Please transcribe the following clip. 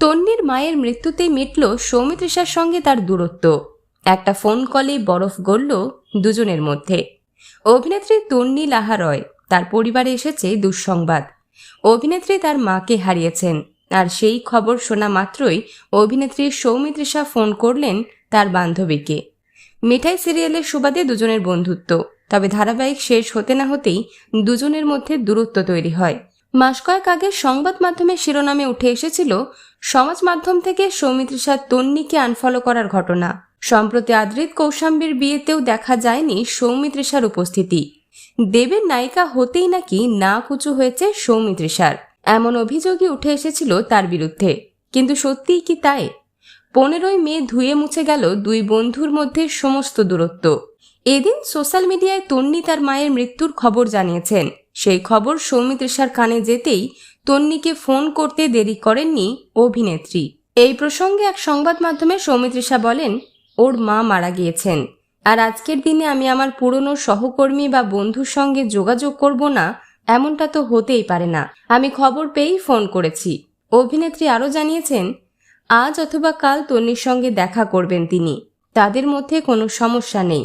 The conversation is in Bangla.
তন্নির মায়ের মৃত্যুতেই মিটল সৌমিত্রিষার সঙ্গে তার দূরত্ব। একটা ফোন কলে বরফ গড়ল দুজনের মধ্যে। অভিনেত্রী তন্নি লাহা রয়, তার পরিবারে এসেছে দুঃসংবাদ। অভিনেত্রী তার মাকে হারিয়েছেন, আর সেই খবর শোনা মাত্রই অভিনেত্রী সৌমিত্রিষা ফোন করলেন তার বান্ধবীকে। মিঠাই সিরিয়ালের সুবাদে দুজনের বন্ধুত্ব, তবে ধারাবাহিক শেষ হতে না হতেই দুজনের মধ্যে দূরত্ব তৈরি হয়। মাস কয়েক আগে সংবাদ মাধ্যমের শিরোনামে উঠে এসেছিল, সমাজ মাধ্যম থেকে সৌমিত্রিষা তন্নিকে আনফলো করার ঘটনা। সম্প্রতি আদ্রিত কৌশাম্বীর বিয়েতেও দেখা যায়নি সৌমিত্রিষার উপস্থিতি। দেবের নায়িকা হতেই নাকি না কুচু হয়েছে সৌমিত্রিষার এমন অভিযোগই উঠে এসেছিল তার বিরুদ্ধে। কিন্তু সত্যিই কি তাই? পনেরোই মে ধুয়ে মুছে গেল দুই বন্ধুর মধ্যে সমস্ত দূরত্ব। এদিন সোশ্যাল মিডিয়ায় তন্নি তার মায়ের মৃত্যুর খবর জানিয়েছেন। সেই খবর সৌমিত্রিষার কানে যেতেই তন্নিকে ফোন করতে দেরি করেননি অভিনেত্রী। এই প্রসঙ্গে এক সংবাদ মাধ্যমে সৌমিত্রিষা বলেন, ওর মা মারা গিয়েছেন। আর আজকের দিনে আমি আমার পুরনো সহকর্মী বা বন্ধুর সঙ্গে যোগাযোগ করব না, এমনটা তো হতেই পারে না। আমি খবর পেয়েই ফোন করেছি। অভিনেত্রী আরও জানিয়েছেন, আজ অথবা কাল তন্নির সঙ্গে দেখা করবেন তিনি। তাদের মধ্যে কোনো সমস্যা নেই।